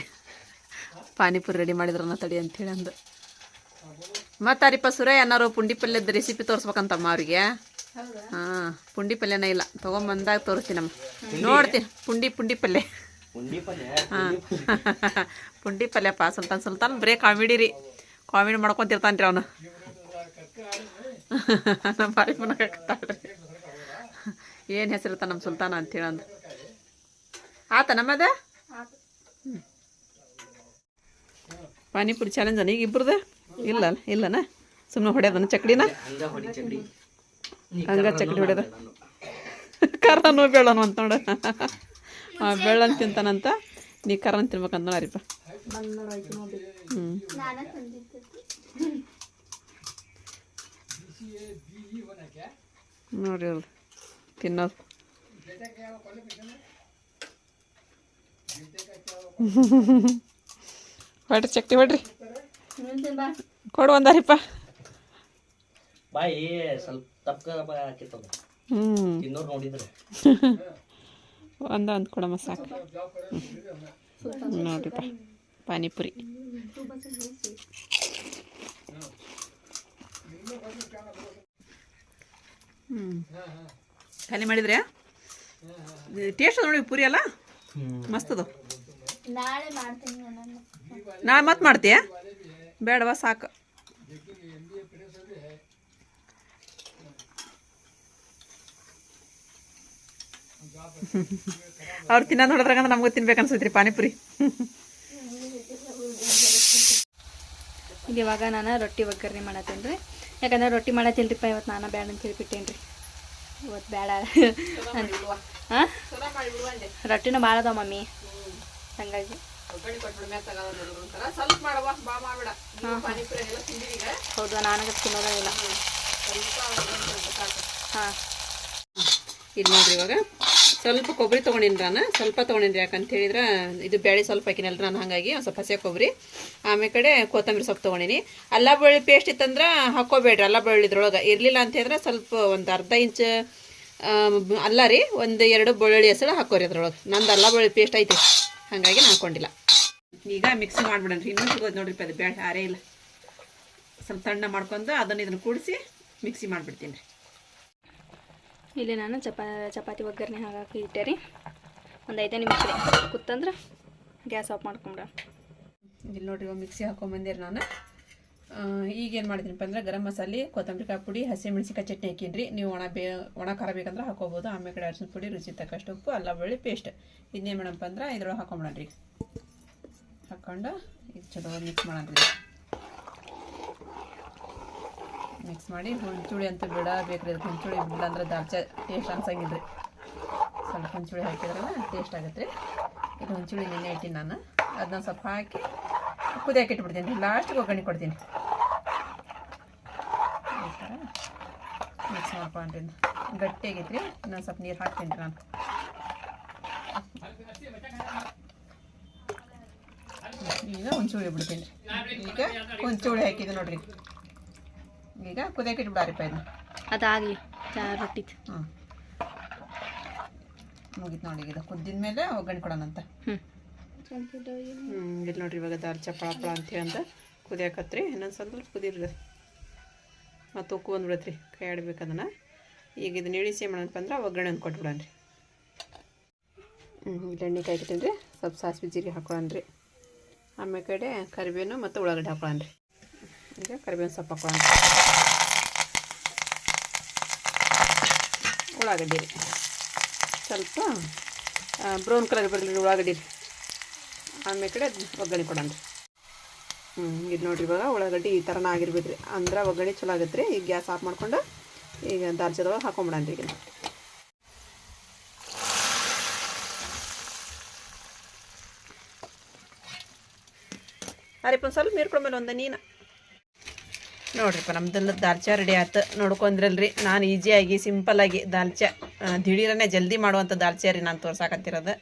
ಪಾನಿಪುರಿ ರೆಡಿ ಮಾಡಿದ್ರನ್ನ ತಡಿ ಅಂಥೇಳಿ ಅಂದು. ಮತ್ತು ಅರಿಪ ಸುರ ಏನಾರು ಪುಂಡಿ ಪಲ್ಯದ ರೆಸಿಪಿ ತೋರಿಸ್ಬೇಕಂತಮ್ಮ ಅವ್ರಿಗೆ. ಹಾಂ ಪುಂಡಿ ಪಲ್ಯನ ಇಲ್ಲ. ತೊಗೊಂಬಂದಾಗ ತೋರಿಸ್ತೀನಿ ನಮ್ಮ ನೋಡ್ತೀನಿ. ಪುಂಡಿ ಪುಂಡಿ ಪಲ್ಯ. ಹಾಂ. ಪುಂಡಿ ಪಲ್ಯಪ್ಪ ಸುಲ್ತಾನ್ ಸುಲ್ತಾನ್ ಬರೀ ಕಾಮಿಡಿ ರೀ. ಕಾಮಿಡಿ ಮಾಡ್ಕೊತಿರ್ತಾನೆ ರೀ ಅವನು. ನಮ್ಮ ಬಾರಿ ಮುನಕತ್ತಾಳ್ರಿ ಏನು ಹೆಸರಿರ್ತ ನಮ್ಮ ಸುಲ್ತಾನ ಅಂತೇಳಿ ಅಂದು? ಆತ. ನಮ್ಮದ. ಪಾನಿಪುರಿ ಚಾಲೆಂಜ್ ಈಗ ಇಬ್ರದ? ಇಲ್ಲ, ಇಲ್ಲನ? ಸುಮ್ಮನೆ ಹೊಡ್ಯೋದನ ಚಕ್ಡಿನ? ಹಂಗ ಚಕ್ಡಿ ಹಂಗ ಚಕ್ಡಿ ಬೆಳ್ಳನು ಅಂತ ನೋಡ ಬೆಳ್ಳನ್ ತಿಂತಾನಂತ, ನೀ ಕರ್ನ ತಿನ್ಬೇಕಂತ ನೋಡರಿಪ್ಪ ಹ್ಞೂ ನೋಡಿ ತಿನ್ನೋದು. ಹೊಡ್ರಿ ಚಕ್ಡಿ ಹೊಡ್ರಿ. ಕೊಡು ಒಂದಾರಿಪ್ಪ. ಬಾಯಿ ಸ್ವಲ್ಪ ತಪ್ಕ ಹಾಕಿತ್ತದ ಹ್ಞೂ ತಿನ್ನೋರು ನೋಡಿದ್ರೆ. ಒಂದ ಒಂದು ಕೊಡಮ್ಮ ಸಾಕು. ನೋಡ್ರಿಪ್ಪ ಪಾನಿಪುರಿ. ಹ್ಞೂ ಖಾಲಿ ಮಾಡಿದ್ರೆ ಟೇಸ್ಟ್ ನೋಡಿ ಪುರಿ ಅಲ್ಲ ಮಸ್ತ್ ಅದು ನಾಳೆ ಮಾಡ್ತೀನಿ ನಾಳೆ ಮತ್ತೆ ಮಾಡ್ತೀಯ? ಬೇಡವಾ ಸಾಕು. ಅವ್ರು ತಿನ್ನ ನೋಡಿದ್ರಾಗ ನಮಗೂ ತಿನ್ಬೇಕು ಅನ್ಸೈತ್ರಿ ಪಾನಿಪುರಿ. ಇಲ್ಲಿ ಇವಾಗ ನಾನು ರೊಟ್ಟಿ ಒಗ್ಗರಣೆ ಮಾಡತ್ತೇನೆ ರೀ ಯಾಕಂದ್ರೆ ರೊಟ್ಟಿ ಮಾಡತ್ತಿಲ್ರಿಪ್ಪ ಇವತ್ತು ನಾನು ಬೇಡ ಅಂತ ಹೇಳಿಬಿಟ್ಟೇನ್ರಿ. ಇವತ್ತು ಬೇಡ ಹಾಂ ರೊಟ್ಟಿನೂ ಭಾಳ ಅದಾವ ಮಮ್ಮಿ. ಹಂಗಾಗಿ. ಸ್ವಲ್ಪ ಮಾಡವ ಬಾ ಮಾಡಬೇಡ ಪಾನಿಪುರಿ ಎಲ್ಲ ಹೌದು ನಾನು ತಿನ್ನೋದೇ ಇಲ್ಲ. ಹಾಂ. ಇದು ನೋಡ್ರಿ ಇವಾಗ. ಸ್ವಲ್ಪ ಕೊಬ್ಬರಿ ತೊಗೊಂಡಿನಿ ನಾನು ಸ್ವಲ್ಪ ತೊಗೊಂಡಿನಿ ಯಾಕಂತ ಹೇಳಿದ್ರೆ ಇದು ಬೇಳೆ ಸ್ವಲ್ಪ ಹಾಕಿನಲ್ರಿ ನಾನು ಹಾಗಾಗಿ ಒಂದು ಸ್ವಲ್ಪ ಹಸಿ ಕೊಬ್ಬರಿ. ಆಮೇಲೆ ಕಡೆ ಕೊತ್ತಂಬರಿ ಸೊಪ್ಪು ತೊಗೊಂಡಿನಿ. ಅಲ್ಲ ಬೆಳ್ಳುಳ್ಳಿ ಪೇಸ್ಟ್ ಇತ್ತಂದ್ರೆ ಹಾಕೋಬೇಡ್ರಿ ಅಲ್ಲ ಬೆಳ್ಳುಳ್ಳಿ ಇದ್ರೊಳಗೆ. ಇರಲಿಲ್ಲ ಅಂತ ಹೇಳಿದ್ರೆ ಸ್ವಲ್ಪ ಒಂದು ಅರ್ಧ ಇಂಚ್ ಅಲ್ಲ ರೀ ಒಂದು ಎರಡು ಬೆಳ್ಳುಳ್ಳಿ ಹೆಸರು ಹಾಕೋರಿ ಅದ್ರೊಳಗೆ ನಂದು ಅಲ್ಲ ಬೆಳ್ಳುಳ್ಳಿ ಪೇಸ್ಟ್ ಐತಿ. ಹಾಗಾಗಿ ನಾನು ಹಾಕೊಂಡಿಲ್ಲ. ಈಗ ಮಿಕ್ಸಿ ರೀ ಇನ್ನೂ ಸಿಗೋದು ನೋಡ್ರಿಪ್ಪ ಅದು ಬೇಡ ಹಾರೇ ಇಲ್ಲ. ಸ್ವಲ್ಪ ತಣ್ಣ ಮಾಡ್ಕೊಂಡು ಅದನ್ನು ಇದನ್ನು ಕೂಡಿಸಿ ಮಿಕ್ಸಿ ಮಾಡಿಬಿಡ್ತೀನಿ ರೀ ಇಲ್ಲಿ ನಾನು ಚಪಾ ಚಪಾತಿ ಒಗ್ಗರಣೆ ಹಾಕಿ ಇಟ್ಟೆ ರೀ. ಒಂದು ಐದೇ ನಿಮಿಷ ರೀ. ಕೂತಂದ್ರೆ ಗ್ಯಾಸ್ ಆಫ್ ಮಾಡ್ಕೊಂಬಿಡ ಇಲ್ಲಿ ನೋಡ್ರಿ ಮಿಕ್ಸಿ ಹಾಕೊಂಬಂದಿರಿ ನಾನು. ಈಗ ಏನು ಮಾಡಿದ್ದೀನಪ್ಪ ಅಂದ್ರೆ ಗರಂ ಮಸಾಲೆ, ಕೊತ್ತಂಬರಿ ಕಾಯಿ ಪುಡಿ ಹಸಿಮೆಣ್ಸಿಕಾಯಿ ಚಟ್ನಿ ಹಾಕಿನ್ರಿ. ನೀವು ಒಣ ಬೇ, ಒಣ ಖಾರ ಬೇಕಂದ್ರೆ ಹಾಕೋಬೋದು. ಆಮೇಲೆ ಕಡೆ ಅರಿಶಿನ ಪುಡಿ ರುಚಿ ತಕ್ಕಷ್ಟು ಉಪ್ಪು, ಅಲ್ಲ ಬೆಳ್ಳಿ ಪೇಸ್ಟ್. ಇದನ್ನೇ ಮೇಡಮ್ ಅಂದ್ರೆ ಇದ್ರೊಳಗೆ ಹಾಕೊಂಬಿಡ್ರಿ ಹಾಕ್ಕೊಂಡು ಇದು ಚಲೋ ಮಿಕ್ಸ್ ಮಾಡೋಣ್ರಿ ಮಿಕ್ಸ್ ಮಾಡಿ ಹುಂಚುಳಿ ಅಂತ ಬಿಡಬೇಕ್ರಿ ಅದು ಹುಣ್ಚುಳಿ ಬಿಡ ಅಂದ್ರೆ ದಾಲ್ಚ ಟೇಸ್ಟ್ ಅನ್ಸಂಗಿಲ್ರಿ. ಸ್ವಲ್ಪ ಹುಣ್ಚುಳಿ ಹಾಕಿದ್ರಲ್ಲ ಟೇಸ್ಟ್ ಆಗುತ್ತೆ ರೀ ಇದು ಹುಣ್ಚುಳಿ ನೆನೆ ಇಟ್ಟಿನಿ ನಾನು. ಅದನ್ನ ಸ್ವಲ್ಪ ಹಾಕಿ ಕುದಿಯಾಕಿಟ್ಬಿಡ್ತೀನಿ ಲಾಸ್ಟಿಗೆ ಒಗ್ಗರಣೆ ಕೊಡ್ತೀನಿ ಈ ಥರ ಮಿಕ್ಸ್ ಮಾಡ್ಕೊಂಡ್ರಿ ಗಟ್ಟಿ ರೀ ಇನ್ನೊಂದು ಸ್ವಲ್ಪ ನೀರು ಹಾಕ್ತೀನಿ ರೀ ನಾನು. ಈಗ ಹುಂಚುಳಿ ಬಿಡ್ತೀನಿ ಈಗ ಹುಂಚುಳಿ ಹಾಕಿದೆ ನೋಡ್ರಿ. ಈಗ ಕುದಿಯಕ್ಕೆ ಇಟ್ಬಿಡಾರಿಪ್ಪ ಇದನ್ನ. ಅದಾಗಲಿ ಚಾ ರೊಟ್ಟಿ ಹ್ಞೂ ಮುಗೀತು ನೋಡಿ ಈಗ ಕುದ್ದಿದ ಮೇಲೆ ಒಗ್ಗರಣೆ ಕೊಡೋಣಂತ ಹ್ಞೂ ಇಲ್ಲಿ ನೋಡ್ರಿ ಇವಾಗ ದಾಲ್ ಚಪ್ಪಳ ಹಪ್ಪಳ ಅಂತ ಕುದಿಯಾಕತ್ರಿ. ಇನ್ನೊಂದು ಸ್ವಲ್ಪ ಕುದಿರ್ತದೆ ಮತ್ತು ಉಕ್ಕು ಬಂದ್ಬಿಡತ್ರಿ ಕೈ ಆಡ್ಬೇಕು ಅದನ್ನು. ಈಗ ಇದನ್ನ ಇಳಿಸಿ ಮಾಡೋಣ ಅಂದ್ರೆ ಒಗ್ಗರಣೆ ಒಂದು ರೀ. ಹ್ಞೂ ಇಲ್ಲಿ ಎಣ್ಣೆ ಕಾಯ್ತೀನಿ ರೀ, ಸ್ವಲ್ಪ ಸಾಸಿವೆ ಜೀರಿಗೆ ಹಾಕೊಳ್ಳೋಣ್ರಿ ಆಮೇಲೆ ಕಡೆ ಕರಿಬೇವು ಮತ್ತು ಉಳ್ಳಾಗಡ್ಡೆ ಹಾಕೊಳ್ಳೋಣ್ರಿ ಈಗ ಕರಿಬೇವಿನ ಸೊಪ್ಪು ಹಾಕೊಳ್ಳೋಣ ಉಳ್ಳಾಗಡ್ಡೆ ರೀ. ಸ್ವಲ್ಪ ಬ್ರೌನ್ ಕಲರ್ ಬರಲಿ ಉಳ್ಳಾಗಡ್ಡಿ ರೀ. ಆಮೇಲೆ ಕಡೆ ಒಗ್ಗರಣೆ ಕೊಡೋಣ ಹ್ಞೂ ಇದು ನೋಡ್ರಿ ಇವಾಗ ಉಳ್ಳಾಗಡ್ಡಿ ಈ ಥರನ ಆಗಿರ್ಬೇಕು ರೀ ಅಂದ್ರೆ ಒಗ್ಗರಣೆ ಚಲೋ ಆಗತ್ತೆ ರೀ ಈಗ ಗ್ಯಾಸ್ ಆಫ್ ಮಾಡ್ಕೊಂಡು ಈಗ ದಾರ್ಜದೊಳಗೆ ಹಾಕೊಂಬಿಡಣ್ರಿ ಈಗ. ಅರಿಪ್ಪ ಒಂದು ಸ್ವಲ್ಪ ನೀರು ಕೊಡ್ಮೇಲೆ ಒಂದು ನೀನು ನೋಡ್ರಿಪ್ಪ ನಮ್ದೆಲ್ಲ ದಾಲ್ಚಾ ರೆಡಿ ಆಯ್ತು ನೋಡ್ಕೊಂಡ್ರಲ್ರಿ, ನಾನು ಈಸಿಯಾಗಿ ಸಿಂಪಲ್ಲಾಗಿ ದಾಲ್ಚಾ ದಿಢೀರನೆ ಜಲ್ದಿ ಮಾಡುವಂಥ ದಾಲ್ಚಾ ರೀ ನಾನು ತೋರ್ಸಾಕತ್ತಿರೋದು.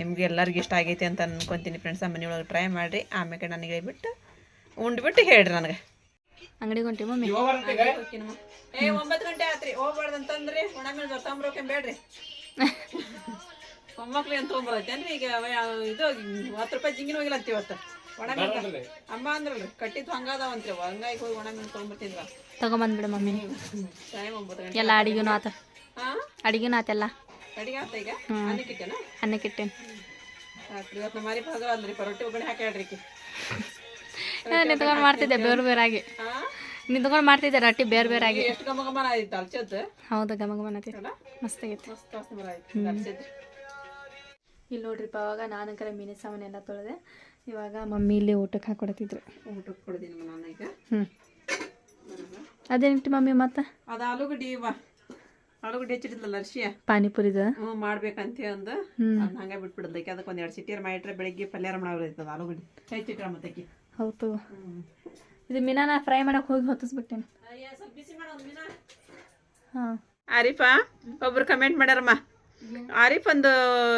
ನಿಮ್ಗೆ ಎಲ್ಲರಿಗೂ ಇಷ್ಟ ಆಗೈತಿ ಅಂತ ಅನ್ಕೊಂತೀನಿ ಫ್ರೆಂಡ್ಸ್ ಮನೆಯೊಳಗೆ ಟ್ರೈ ಮಾಡಿರಿ. ಆಮೇಲೆ ನನಗೆ ಹೇಳ್ಬಿಟ್ಟು ಉಂಡ್ಬಿಟ್ಟು ಹೇಳ್ರಿ ನನಗೆ. ಅಂಗಡಿಗೆ ಹೊಂಟಿ ಮಮ್ಮಿ. ಏ ಒಂಬತ್ತು ಗಂಟೆ ಆತ್ರಿ ಹೋಗ್ಬಾರ್ದು ಅಂತಂದ್ರಿ ಒಣ ಮೇಲೆ ಬರ್ತಾಂಬ್ರೋಕೆ ಬೇಡ್ರಿ. ಮೊಮ್ಮಕ್ಳು ಅಂತ ತೊಗೊಂಬರತ್ತೇನ್ರಿ ಈಗ? ಅವ ಯಾವ- ಇದು ಹತ್ತು ರೂಪಾಯಿ ಜಿಂಗಿನ ಹೋಗಿಲ್ಲ ಅಂತ ಇವತ್ತು. ಒಣ ಮೀನು ಅಮ್ಮ ಅಂದ್ರಲ್ಲ ಕಟ್ಟಿದ್ದು ಹಂಗಾದವಂತ್ರಿ ಹಂಗಾಗಿ ಹೋಗಿ ಒಣ ಮೀನು ತೊಗೊಂಬರ್ತಿದ್ವ. ತಗೊಂಬಂದ್ಬಿಡು ಮಮ್ಮಿ. ಟೈಮ್ ಒಂಬತ್ತು ಗಂಟೆ. ಎಲ್ಲ ಅಡಿಗೆನೂ ಆತ ಹಾಂ ಅಡಿಗೆನೂ ಆತೆಲ್ಲ ಅಡಿಗೆ ಆತ ಈಗ? ಅನ್ನಕ್ಕೆ ಇಟ್ಟೇನ ಅನ್ನಕ್ಕೆ ಇವತ್ತು ಮಾರಿ ಭಾಗ ಪರೋಟಿ ರೊಟ್ಟಿ ಒಗ್ಗರಣೆ ಹಾಕಿ ಹೇಳ್ರಿ. ನಿಂತ್ಕೊಂಡು ಮಾಡ್ತಿದ್ದೆ ಬೇರೆ ಬೇರೆ ಆಗಿ. ನಿಂತ್ಕೊಂಡು ಮಾಡ್ತಿದ್ದೆ ರೊಟ್ಟಿ ಬೇರೆ ಬೇರಾಗಿ ಎಷ್ಟು ಗಮ ಗಮನ ಆಯ್ತು ಅಲ್ಚದ್ದು ಹೌದು ಗಮ ಗಮನ ಅಲ್ಲ ಮಸ್ತ್ ಆಗಿತ್ತು ಇಲ್ಲಿ ನೋಡ್ರಿಪ್ಪ ಅವಾಗ ನಾನು ಕರೆ ಮೀನಿನ ಸಾಮಾನೆಲ್ಲ ತೊಳೆದೆ. ಇವಾಗ ಮಮ್ಮಿ ಇಲ್ಲಿ ಊಟಕ್ಕೆ ಹಾಕೊಡತಿದ್ರು ಊಟಕ್ಕೆ ಕೊಡ್ತೀನಿ ನಾನು ಈಗ. ಹ್ಞೂ ಅದೇನಿಟ್ಟು ಮಮ್ಮಿ ಮತ್ತೆ? ಅದು ಆಲೂಗಡ್ಡಿ ವಾ ಆಲೂಗಡ್ಡೆ ಹೆಚ್ಚಿಟ್ಟಿದ್ಲಲ್ಲ ಅರ್ಶಿಯ? ಪಾನಿಪುರಿದ? ಹ್ಞೂ ಮಾಡ್ಬೇಕಂತ ಅಂದು. ಹಂಗೆ ಬಿಟ್ಬಿಡೋದಕ್ಕೆ. ಅದಕ್ಕೆ ಒಂದು ಎರಡು ಸಿಟಿಯರ್ ಮಾಡಿಟ್ರೆ ಬೆಳಿಗ್ಗೆ ಪಲ್ಯಾರ ಮಾಡೋದಿರ್ತದೆ ಆಲೂಗಡ್ಡೆ. ಹೆಚ್ಚಿಟ್ರ ಮತ್ತಕ್ಕೆ ಹೌದು. ಇದು ಇದು ನಾ ಫ್ರೈ ಮಾಡಕ್ ಹೋಗಿ ಹೊತ್ತಿಸ್ಬಿಟ್ಟೇನೆ. ಹಾಂ. ಆರಿಫಾ ಒಬ್ರು ಕಮೆಂಟ್ ಮಾಡ್ಯಾರಮ್ಮ. ಆರಿಫ್ ಒಂದು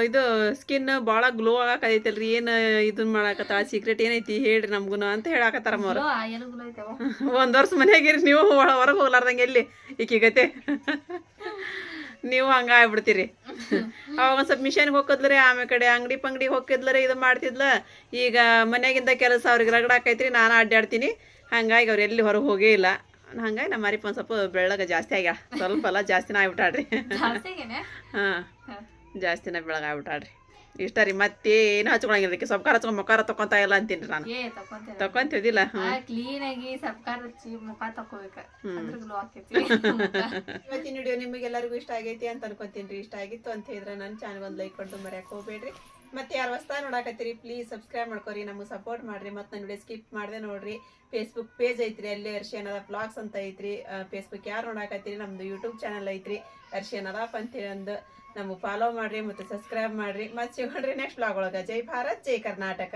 ಇದು ಸ್ಕಿನ್ ಭಾಳ ಗ್ಲೋ ಆಗಕತ್ತೈತಲ್ರಿ ಏನು ಇದನ್ನ ಮಾಡಾಕತ್ತ ಸೀಕ್ರೆಟ್ ಏನೈತಿ ಹೇಳ್ರಿ ನಮ್ಗುನು ಅಂತ ಹೇಳಾಕತ್ತಾರಮ್ಮ ಅವ್ರು. ಒಂದ್ ವರ್ಷ ಮನೆಯಾಗಿರಿ ನೀವು ಹೊರಗೆ ಹೋಗ್ಲಾರ್ದಂಗೆ ಎಲ್ಲಿ? ಈಕಿಗತೆ ನೀವು ಹಂಗ ಆಗ್ಬಿಡ್ತೀರಿ. ಅವಾಗ ಒಂದ್ ಸ್ವಲ್ಪ ಮಿಷನ್ಗೆ ಹೋಗಿದ್ಲರಿ ಆಮೇಲೆ ಕಡೆ ಅಂಗಡಿ ಪಂಗಡಿ ಹೋಗಿದ್ಲರಿ ಇದು ಮಾಡ್ತಿದ್ಲ. ಈಗ ಮನೆಯಾಗಿಂದ ಕೆಲಸ ಅವ್ರಿಗೆ ರಗಡಾಕೈತ್ರಿ ನಾನು ಅಡ್ಡಾಡ್ತೀನಿ ಹಂಗಾಗಿ ಅವ್ರು ಎಲ್ಲಿ ಹೊರಗೆ ಹೋಗೇ ಇಲ್ಲ. ಹಂಗಾಗಿ ನಮ್ಮ ಮರಿಪ ಒಂದು ಸ್ವಲ್ಪ ಬೆಳ್ಳಗ ಜಾಸ್ತಿ ಆಗ್ಯಾಳ. ಸ್ವಲ್ಪ ಅಲ್ಲ ಜಾಸ್ತಿನ ಆಗ್ಬಿಟ್ಟಾಡ್ರಿ ಹಾಂ. ಜಾಸ್ತಿನ ಬೆಳಗಾಗ್ಬಿಟ್ಟಾಡ್ರಿ ಇಷ್ಟ ರೀ ಮತ್ತೇನು ಹಚ್ಕೊಳಂಗಿಲ್ಲ ಸಬ್ಕಾರ ಹಚ್ಕೊಂಡು ಮುಖಾರ ತಕೊಂತ ಇಲ್ಲ ಅಂತೀನಿ ನಾನು. ತಕೊಂತಿದಿಲ್ಲ ಕ್ಲೀನ್ ಆಗಿ ಸಬ್ಕಾರ ಹಚ್ಚಿ ಮುಖ ತಕೋಬೇಕ ಇವತ್ತಿನ ವಿಡಿಯೋ ನಿಮಗೆಲ್ಲರಿಗೂ ಇಷ್ಟ ಆಗೈತಿ ಅಂತ ಅನ್ಕೊಂತೀನಿ ಇಷ್ಟ ಆಗಿತ್ತು ಅಂತ ಹೇಳಿದ್ರೆ ನನ್ನ ಚಾನಲ್ ಒಂದು ಲೈಕ್ ಕೊಟ್ಟು ಮರ್ಯಾಕ್ ಹೋಗ್ಬೇಡ್ರಿ. ಮತ್ತೆ ಯಾರು ಹೊಸ್ತಾ ನೋಡಾಕತ್ತೀರಿ ಪ್ಲೀಸ್ ಸಬ್ಸ್ಕ್ರೈಬ್ ಮಾಡ್ಕೊರಿ ನಮಗೆ ಸಪೋರ್ಟ್ ಮಾಡ್ರಿ. ಮತ್ತೆ ನನ್ನ ವಿಡಿಯೋ ಸ್ಕಿಪ್ ಮಾಡದೆ ನೋಡ್ರಿ. ಫೇಸ್ಬುಕ್ ಪೇಜ್ ಐತ್ರಿ ಅಲ್ಲಿ ಅರ್ಶಿಯನದ ಬ್ಲಾಗ್ಸ್ ಅಂತ ಐತ್ರಿ. ಫೇಸ್ಬುಕ್ ಯಾರು ನೋಡಾಕತ್ತೀರಿ ನಮ್ದು ಯೂಟ್ಯೂಬ್ ಚಾನಲ್ ಐತ್ರಿ. ಅರ್ಶಿಯನದಪ್ಪ ಅಂತೇಳಿ ಒಂದು ನಮಗೆ ಫಾಲೋ ಮಾಡಿರಿ ಮತ್ತು ಸಬ್ಸ್ಕ್ರೈಬ್ ಮಾಡಿರಿ. ಮತ್ತು ಸಿಗೋಣ್ರಿ ನೆಕ್ಸ್ಟ್ ಬ್ಲಾಗ್ ಒಳಗೆ. ಜೈ ಭಾರತ್, ಜೈ ಕರ್ನಾಟಕ.